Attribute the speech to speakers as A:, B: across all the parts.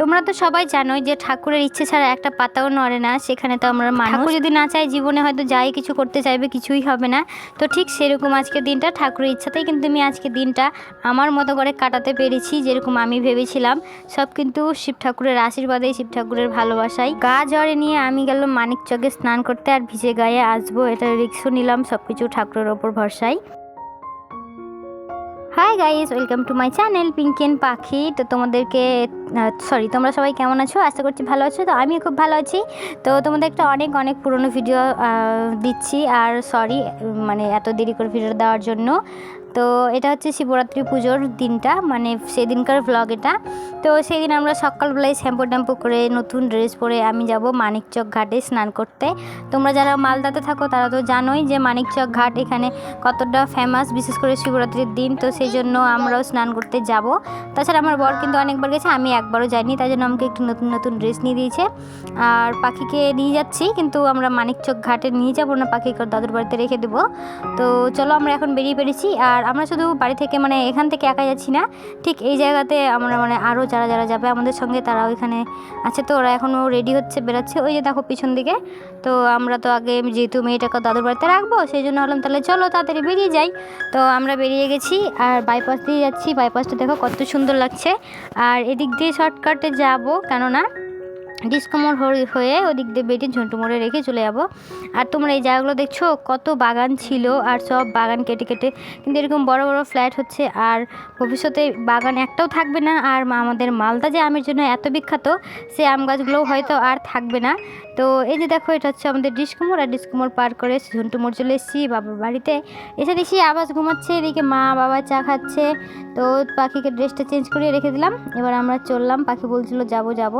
A: তোমরা তো সবাই জানোই যে ঠাকুরের ইচ্ছে ছাড়া একটা পাতাও নড়ে না, সেখানে তো আমরা ঠাকুর যদি না চাই জীবনে হয়তো যাই, কিছু করতে চাইবে, কিছুই হবে না। তো ঠিক সেরকম আজকে দিনটা, ঠাকুরের ইচ্ছাতেই কিন্তু আমি আজকে দিনটা আমার মতো করে কাটাতে পেরেছি, যেরকম আমি ভেবেছিলাম। সব কিন্তু শিব ঠাকুরের আশীর্বাদেই শিব ঠাকুরের ভালোবাসাই গা জ্বরে নিয়ে আমি গেল মানিক চকে স্নান করতে আর ভিজে গায়ে আসব, এটা রিক্সও নিলাম সব কিছু ঠাকুরের ওপর ভরসায়। Hi guys welcome to my channel পিঙ্কেন পাখি তো তোমাদেরকে সরি তোমরা সবাই কেমন আছো? আশা করছি ভালো আছো। তো আমি খুব ভালো আছি। তো তোমাদের একটা অনেক অনেক পুরনো ভিডিও দিচ্ছি। আর সরি মানে এত দেরি করে ভিডিও দেওয়ার জন্য। তো এটা হচ্ছে শিবরাত্রি পুজোর দিনটা মানে সেদিনকার ব্লগ এটা। তো সেই দিন আমরা সকালবেলায় শ্যাম্পু ট্যাম্পু করে নতুন ড্রেস পরে আমি যাব মানিকচক ঘাটে স্নান করতে। তোমরা যারা মালদাতে থাকো, তারা তো জানোই যে মানিকচক ঘাট এখানে কতটা ফেমাস বিশেষ করে শিবরাত্রির দিন। তো সেই জন্য আমরাও স্নান করতে যাব। তাছাড়া আমার বর কিন্তু অনেকবার গেছে, আমি একবারও যাইনি, তাই জন্য আমাকে একটু নতুন নতুন ড্রেস নিয়ে দিয়েছে। আর পাখিকে নিয়ে যাচ্ছি, কিন্তু আমরা মানিকচক ঘাটে নিয়ে যাব, না পাখিকে দাদুর বাড়িতে রেখে দেবো। তো চলো আমরা এখন বেরিয়ে পেরেছি আর আমরা শুধু বাড়ি থেকে মানে এখান থেকে একা যাচ্ছি না, ঠিক এই জায়গাতে আমরা মানে আরও যারা যারা যাবে আমাদের সঙ্গে তারা ওইখানে আছে। তো ওরা এখনও রেডি হচ্ছে, বেরাচ্ছে, ওই যে দেখো পিছন দিকে। তো আমরা তো আগে যেহেতু মেয়েটাকে দাদুর বাড়িতে রাখব, সেই জন্য হলাম তাহলে চলো তাড়াতাড়ি বেরিয়ে যাই। তো আমরা বেরিয়ে গেছি, আর বাইপাস দিয়ে যাচ্ছি বাইপাসটা দেখো কত সুন্দর লাগছে। আর এদিক দিয়ে শর্টকাটে যাব কেননা ডিসকমোর হয়ে ওদিক দিয়ে বেটে ঝন্টু মোড়ে রেখে চলে যাব। আর তোমরা এই জায়গাগুলো দেখছ, কত বাগান ছিল আর সব বাগান কেটে কেটে। কিন্তু এরকম বড় বড় ফ্ল্যাট হচ্ছে আর ভবিষ্যতে বাগান একটাও থাকবে না। আর আমাদের মালদা যে আমের জন্য এত বিখ্যাত, সে আম গাছগুলোও হয়তো আর থাকবে না। তো এই যে দেখো, এটা হচ্ছে আমাদের ডিসকমোর। আর ডিসকমোর পার করে ঝন্টু মোড় চলে এসেছি বাবার বাড়িতে। এসে দেখি আবাস ঘুমাচ্ছে, এদিকে মা, বাবা চা খাচ্ছে। তো পাখিকে ড্রেসটা চেঞ্জ করিয়ে রেখে দিলাম। এবার আমরা চললাম, পাখি বলছিল, যাব যাব।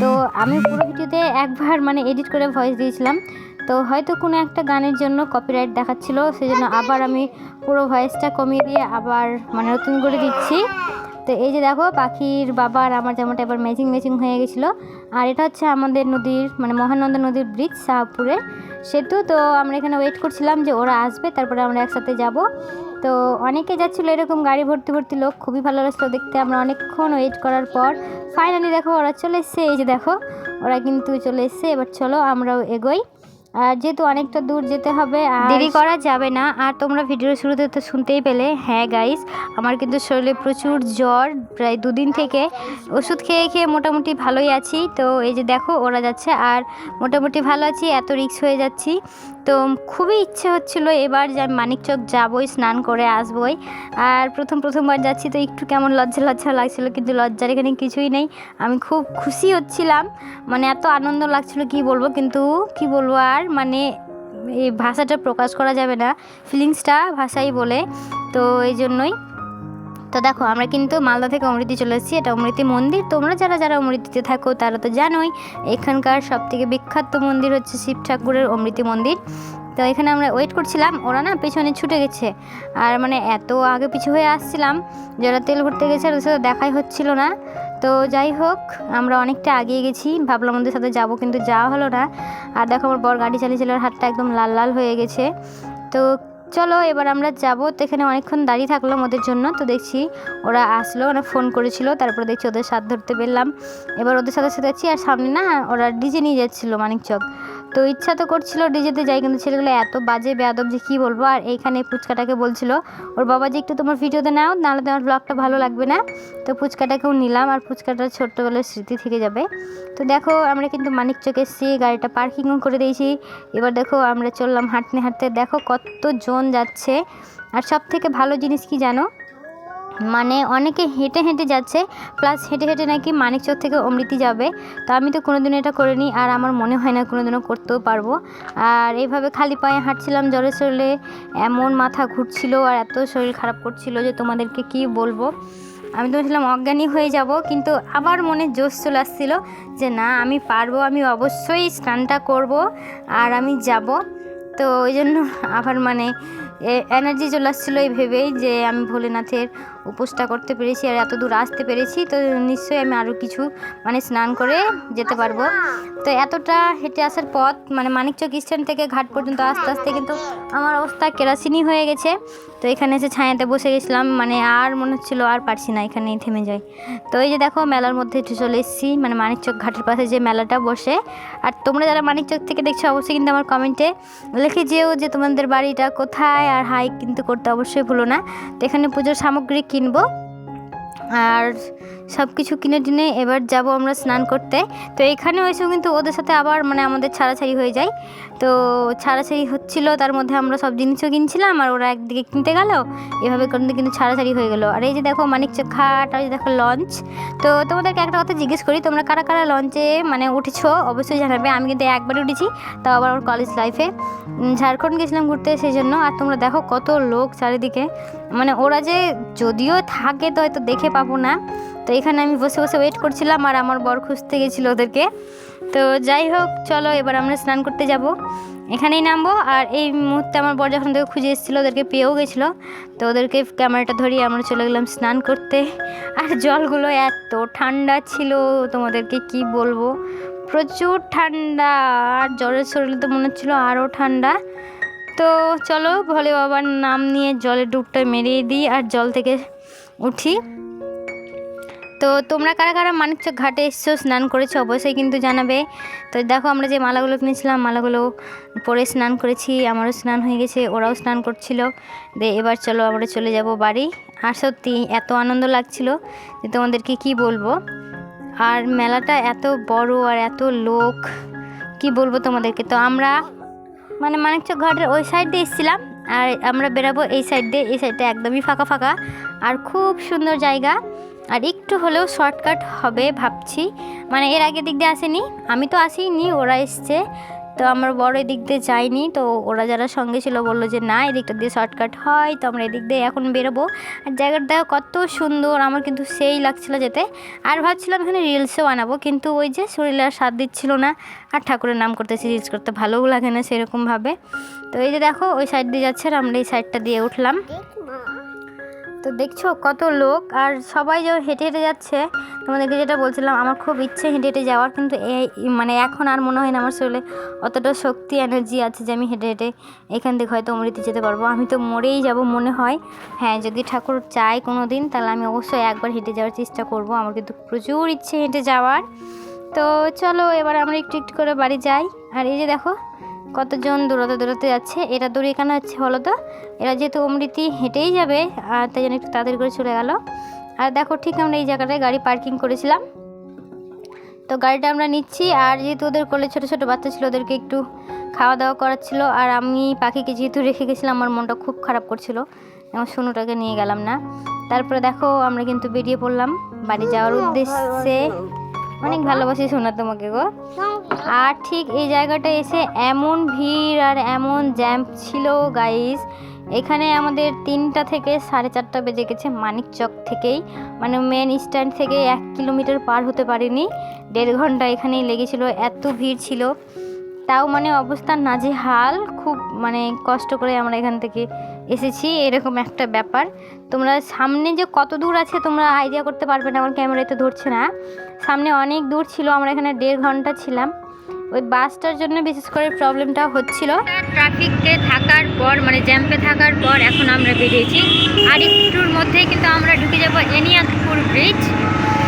A: তো আমি পুরো ভিডিওতে একবার মানে এডিট করে ভয়েস দিয়েছিলাম। তো হয়তো কোনো একটা গানের জন্য কপিরাইট দেখাচ্ছিল সেই জন্য আবার আমি পুরো ভয়েসটা কমিয়ে দিয়ে আবার মানে নতুন করে দিচ্ছি। তো এই যে দেখো, পাখির বাবা আর আমার জামাটা এবার ম্যাচিং ম্যাচিং হয়ে গেছিল। আর এটা হচ্ছে আমাদের নদীর মানে মহানন্দা নদীর ব্রিজ শাহপুরে সেতু, তো আমরা এখানে ওয়েট করছিলাম যে ওরা আসবে, তারপরে আমরা একসাথে যাব। তো অনেকে যাচ্ছিল এরকম গাড়ি ভর্তি ভর্তি লোক, খুবই ভালো লাগছিল দেখতে। আমরা অনেকক্ষণ ওয়েট করার পর ফাইনালি দেখো ওরা চলে এসছে। এই যে দেখো, ওরা কিন্তু চলে এসছে। এবার চলো আমরাও এগোই। আর যেহেতু অনেকটা দূর যেতে হবে, আর দেরি করা যাবে না। আর তোমরা ভিডিওর শুরুতে তো শুনতেই পেলে। হ্যাঁ গাইস আমার কিন্তু শরীরে প্রচুর জ্বর। প্রায় দুদিন থেকে ওষুধ খেয়ে খেয়ে মোটামুটি ভালোই আছি। তো এই যে দেখো, ওরা যাচ্ছে। আর মোটামুটি ভালো আছি, এত রিক্স হয়ে যাচ্ছি। তো খুবই ইচ্ছে হচ্ছিল এবার যে আমি মানিকচক যাবই, স্নান করে আসবই। আর প্রথম প্রথমবার যাচ্ছি তো একটু কেমন লজ্জা লজ্জা লাগছিল, কিন্তু লজ্জার এখানে কিছুই নেই। আমি খুব খুশি হচ্ছিলাম মানে এত আনন্দ লাগছিল কি বলব, কিন্তু কি বলব আর মানে এই ভাষাটা প্রকাশ করা যাবে না ফিলিংসটা ভাষাই বলে। তো এই জন্যই তো দেখো, আমরা কিন্তু মালদা থেকে অমৃতি চলে এসেছি। এটা অমৃতি মন্দির। তোমরা যারা যারা অমৃতিতে থাকো, তারা তো জানোই, এখানকার সব থেকে বিখ্যাত মন্দির হচ্ছে শিব ঠাকুরের অমৃতি মন্দির। তো এখানে আমরা ওয়েট করছিলাম। ওরা না পেছনে ছুটে গেছে। আর মানে এত আগে পিছু হয়ে আসছিলাম, যারা তেল ভরতে গেছে ওদের সাথে দেখাই হচ্ছিল না। তো যাই হোক, আমরা অনেকটা আগিয়ে গেছি। ভাবলাম ওদের সাথে যাব, কিন্তু যাওয়া হলো না। আর দেখো, আমার বর গাড়ি চালিয়েছিল হাতটা একদম লাল লাল হয়ে গেছে। তো চলো, এবার আমরা যাব। তো এখানে অনেকক্ষণ দাঁড়িয়ে থাকলাম ওদের জন্য। তো দেখছি ওরা আসলো ওরা ফোন করেছিল। তারপরে দেখছি ওদের সাথ ধরতে পেলাম। এবার ওদের সাথে সাথে যাচ্ছি আর সামনে না, ওরা ডিজে নিয়ে যাচ্ছিল মানিকচক। তো ইচ্ছা তো করছিল ডিজেতে যাই, কিন্তু ছেলেগুলো এত বাজে বেয়াদব যে কী বলব? আর এইখানে ফুচকাটাকে বলছিল, ওর বাবা যে একটু তোমার ভিডিওতে নাও, নাহলে তোমার ব্লগটা ভালো লাগবে না। তো ফুচকাটাকেও নিলাম, আর ফুচকাটা ছোট্টবেলার স্মৃতি থেকে যাবে। তো দেখো, আমরা কিন্তু মানিক চোখে এসেছি, গাড়িটা পার্কিংও করে দিয়েছি। এবার দেখো, আমরা চললাম হাঁটতে হাঁটতে, দেখো কত জন যাচ্ছে। আর সব থেকে ভালো জিনিস কি জানো? মানে অনেকে হেঁটে হেঁটে যাচ্ছে প্লাস হেঁটে হেঁটে নাকি মানিকচক থেকে অমৃতি যাবে। তো আমি তো কোনোদিনও এটা করিনি আর আমার মনে হয় না কোনোদিনও করতেও পারব। আর এইভাবে খালি পায়ে হাঁটছিলাম, জ্বরে শরীরে এমন মাথা ঘুরছিল আর এত শরীর খারাপ করছিল যে তোমাদেরকে কি বলব? আমি তো ভাবছিলাম অজ্ঞানী হয়ে যাব, কিন্তু আবার মনে জোশ চলে আসছিল যে না, আমি পারব, আমি অবশ্যই স্নানটা করব আর আমি যাব। তো ওই জন্য আবার মানে এনার্জি চলে আসছিল এই ভেবেই যে আমি ভোলেনাথের উপোসটা করতে পেরেছি আর এত দূর আসতে পেরেছি, তো নিশ্চয়ই আমি আরও কিছু মানে স্নান করে যেতে পারব। তো এতটা হেঁটে আসার পথ মানে মানিকচক স্ট্যান্ড থেকে ঘাট পর্যন্ত আস্তে আস্তে কিন্তু আমার অবস্থা কেরাসিনি হয়ে গেছে। তো এখানে এসে ছায়াতে বসে গেছিলাম মানে আর মনে হচ্ছিল আর পারছি না, এখানেই থেমে যাই। তো এই যে দেখো, মেলার মধ্যে চলে এসেছি মানে মানিকচক ঘাটের পাশে যে মেলাটা বসে। আর তোমরা যারা মানিকচক থেকে দেখছ, অবশ্যই কিন্তু আমার কমেন্টে লিখে যেও যে তোমাদের বাড়িটা কোথায় আর হাইক কিন্তু করতে অবশ্যই ভুলো না। তো এখানে পুজোর সামগ্রী কিনবো। আর সব কিছু কিনে টিনে এবার যাব আমরা স্নান করতে। তো এখানে এসেও কিন্তু ওদের সাথে আবার মানে আমাদের ছাড়াছাড়ি হয়ে যায়। তো ছাড়াছাড়ি হচ্ছিল, তার মধ্যে আমরা সব জিনিসও কিনছিলাম আর ওরা একদিকে কিনতে গেল, এভাবে করতে কিন্তু ছাড়াছাড়ি হয়ে গেলো। আর এই যে দেখো মানিকচক ঘাট আর এই দেখো লঞ্চ তো তোমাদেরকে একটা কথা জিজ্ঞেস করি, তোমরা কারা কারা লঞ্চে মানে উঠেছো? অবশ্যই জানাবে। আমি কিন্তু একবার উঠেছি, তাও আবার আমার কলেজ লাইফে ঝাড়খণ্ড গেছিলাম ঘুরতে, সেই জন্য। আর তোমরা দেখো কত লোক চারিদিকে। মানে ওরা যে যদিও থাকে তো হয়তো দেখে পাবো না। তো এখানে আমি বসে বসে ওয়েট করছিলাম আর আমার বর খুঁজতে গেছিল ওদেরকে। তো যাই হোক, চলো এবার আমরা স্নান করতে যাব। এখানেই নামবো আর এই মুহূর্তে আমার বর যখন থেকে খুঁজে এসেছিল, ওদেরকে পেয়েও গেছিল। তো ওদেরকে ক্যামেরাটা ধরিয়ে আমরা চলে গেলাম স্নান করতে। আর জলগুলো এত ঠান্ডা ছিল, তোমাদেরকে কি বলব? প্রচুর ঠান্ডা, আর জ্বরের শরীরে তো মনে হচ্ছিল আরও ঠান্ডা। তো চলো ভোলে বাবার নাম নিয়ে জলে ডুবটা মেরিয়ে দিই আর জল থেকে উঠি। তো তোমরা কারা কারা মানিকচক ঘাটে এসছো, স্নান করেছ অবশ্যই কিন্তু জানাবে। তো দেখো আমরা যে মালাগুলো কিনেছিলাম, মালাগুলো পরে স্নান করেছি, আমারও স্নান হয়ে গেছে, ওরাও স্নান করছিল। দে, এবার চলো আমরা চলে যাব বাড়ি। আর সত্যি এত আনন্দ লাগছিল যে তোমাদেরকে কি বলব? আর মেলাটা এত বড় আর এত লোক, কি বলব তোমাদেরকে? তো আমরা মানে মানিকচক ঘাটের ওই সাইড দিয়ে এসেছিলাম, আর আমরা বেরাবো এই সাইড দিয়ে, এই সাইডটা একদমই ফাঁকা ফাঁকা, আর খুব সুন্দর জায়গা, আর একটু হলেও শর্টকাট হবে ভাবছি মানে এর আগে দিক দিয়ে আসেনি, আমি তো আসিনি ওরা এসছে তো আমার বড় এদিক দিয়ে যায়নি, তো ওরা যারা সঙ্গে ছিল বলল যে, না, এদিকটা দিয়ে শর্টকাট হয়, তো আমরা এদিক দিয়ে এখন বেরোবো। আর জায়গাটা কত সুন্দর, আমার কিন্তু সেই লাগছিল যেতে। আর ভাবছিলাম এখানে রিলসও বানাবো, কিন্তু ওই যে শরীরে আর সাথ দিচ্ছিল না, আর ঠাকুরের নাম করতেছি রিলস করতে ভালোও লাগে না সেরকমভাবে। তো এই যে দেখো, ওই সাইড দিয়ে যাচ্ছে আর আমরা এই সাইডটা দিয়ে উঠলাম। তো দেখছ কত লোক আর সবাই যে হেঁটে হেঁটে যাচ্ছে। তোমাদেরকে যেটা বলছিলাম, আমার খুব ইচ্ছে হেঁটে হেঁটে যাওয়ার, কিন্তু এই মানে এখন আর মনে হয় না আমার শরীরে অতটা শক্তি এনার্জি আছে যে আমি হেঁটে হেঁটে এখান থেকে হয়তো অমৃতি যেতে পারব। আমি তো মরেই যাব মনে হয়। হ্যাঁ যদি ঠাকুর চায় কোনো দিন তাহলে আমি অবশ্যই একবার হেঁটে যাওয়ার চেষ্টা করব। আমার কিন্তু প্রচুর ইচ্ছে হেঁটে যাওয়ার। তো চলো, এবার আমরা একটু একটু করে বাড়ি যাই। আর এই যে দেখো কতজন দৌড়াতে দৌড়াতে যাচ্ছে? এরা দৌড়ে কেন হচ্ছে বলো তো? এরা যেহেতু অমৃতি হেঁটেই যাবে আর তাই জন্য একটু তাড়াতাড়ি করে চলে গেল। আর দেখো ঠিক আমরা এই জায়গাটায় গাড়ি পার্কিং করেছিলাম। তো গাড়িটা আমরা নিচ্ছি আর যেহেতু ওদের কোলে ছোটো ছোটো বাচ্চা ছিল ওদেরকে একটু খাওয়া দাওয়া করাচ্ছিল। আর আমি পাখিকে যেহেতু রেখে গেছিলাম আমার মনটা খুব খারাপ করছিল। এবং সোনুটাকে নিয়ে গেলাম না। তারপরে দেখো আমরা কিন্তু বেরিয়ে পড়লাম। বাড়ি যাওয়ার উদ্দেশ্যে অনেক ভালোবাসি শোনা তোমাকে গো। আর ঠিক এই জায়গাটা এসে এমন ভিড় আর এমন জ্যাম ছিল গাইস এখানে আমাদের তিনটা থেকে সাড়ে চারটা বেজে গেছে মানিকচক থেকেই। মানে মেন স্ট্যান্ড থেকে এক কিলোমিটার পার হতে পারিনি। দেড় ঘণ্টা এখানেই লেগেছিল এত ভিড় ছিল। তাও মানে অবস্থা নাজেহাল খুব মানে কষ্ট করে আমরা এখান থেকে এসেছি এরকম একটা ব্যাপার। তোমরা সামনে যে কত দূর আছে তোমরা আইডিয়া করতে পারবে না আমার ক্যামেরায় তো ধরছে না। সামনে অনেক দূর ছিল আমরা এখানে দেড় ঘণ্টা ছিলাম। ওই বাসটার জন্য বিশেষ করে প্রবলেমটা হচ্ছিল। ট্রাফিকে থাকার পর মানে জ্যাম্পে থাকার পর এখন আমরা বেরিয়েছি। আর একটুর মধ্যেই কিন্তু আমরা ঢুকে যাব এনিয়াতপুর ব্রিজ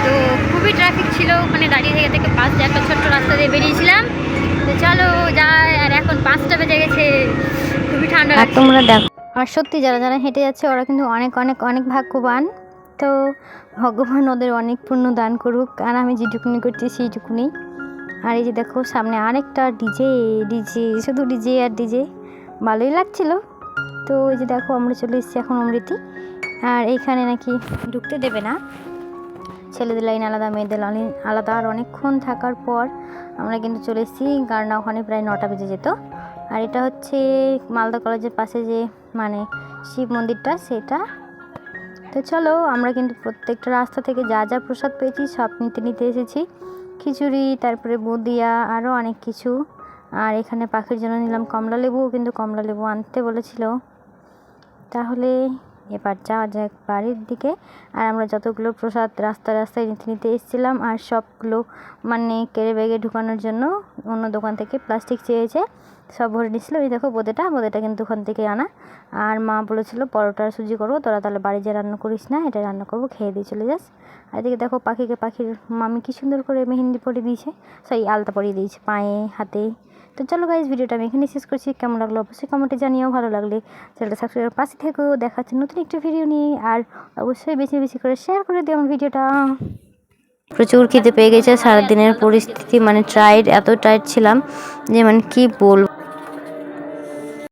A: তো খুবই ট্রাফিক ছিল ওখানে দাঁড়িয়ে থেকে থেকে পাঁচ একটা ছোট্ট রাস্তা দিয়ে বেরিয়েছিলাম। তো চলো যাই আর এখন পাঁচটা বেজে গেছে। খুবই ঠান্ডা
B: আর তোমরা দেখো।
A: আর সত্যি যারা যারা হেঁটে যাচ্ছে, ওরা কিন্তু অনেক অনেক অনেক ভাগ্যবান। তো ভগবান ওদের অনেক পুণ্য দান করুক। আর আমি যেটুকুনি করছি, সেইটুকুনি। আর এই যে দেখো, সামনে আরেকটা ডিজে ডিজে, শুধু ডিজে আর ডিজে। ভালোই লাগছিল। তো এই যে দেখো, আমরা চলে এসেছি এখন অমৃতি। আর এইখানে নাকি ঢুকতে দেবে না। ছেলেদের লাইন আলাদা, মেয়েদের লাইন আলাদা। আর অনেকক্ষণ থাকার পর আমরা কিন্তু চলে এসেছি, কারণ ওখানে প্রায় নটা বেজে যেত। আর এটা হচ্ছে মালদা কলেজের পাশে যে মানে শিব মন্দিরটা, সেটা। তো চলো, আমরা কিন্তু প্রত্যেকটা রাস্তা থেকে যা যা প্রসাদ পেয়েছি, সব নিতে নিতে এসেছি। খিচুড়ি, তারপরে বুদিয়া আরও অনেক কিছু। আর এখানে পাখির জন্য নিলাম কমলা লেবু কিন্তু কমলা লেবু আনতে বলেছিল। তাহলে এবার যাওয়া যাক বাড়ির দিকে। আর আমরা যতগুলো প্রসাদ রাস্তা রাস্তায় নিতে নিতে এসেছিলাম আর সবগুলো মানে কেড়ে ব্যাগে ঢুকানোর জন্য অন্য দোকান থেকে প্লাস্টিক চেয়েছে, সব ভরে নিচ্ছিলো এই দেখো বোঁদেটা বোঁদেটা কিন্তু ওখান থেকে আনা। আর মা বলেছিল, পরোটার সুজি করব তোরা তাহলে বাড়ি যে রান্না করিস না, এটা রান্না করব, খেয়ে দিয়ে চলে যাস। আর এদিকে দেখো পাখিকে, পাখির মামি কি সুন্দর করে মেহেন্দি পরিয়ে দিয়েছে। সরি, আলতা পরিয়ে দিয়েছে, পায়ে, হাতে। তো চলো গাইজ ভিডিওটা আমি এখানে শেষ করছি। কেমন লাগল অবশ্যই কমেন্টে জানিয়েও ভালো লাগলে চ্যানেলটা সাবস্ক্রাইব পাশে থেকেও দেখাচ্ছে নতুন একটা ভিডিও নিয়ে। আর অবশ্যই বেশি বেশি করে শেয়ার করে দিও আমার ভিডিওটা প্রচুর খিদে পেয়ে গেছে, সারাদিনের পরিস্থিতি মানে টাইট এত টাইট ছিলাম যে মানে কি বলব।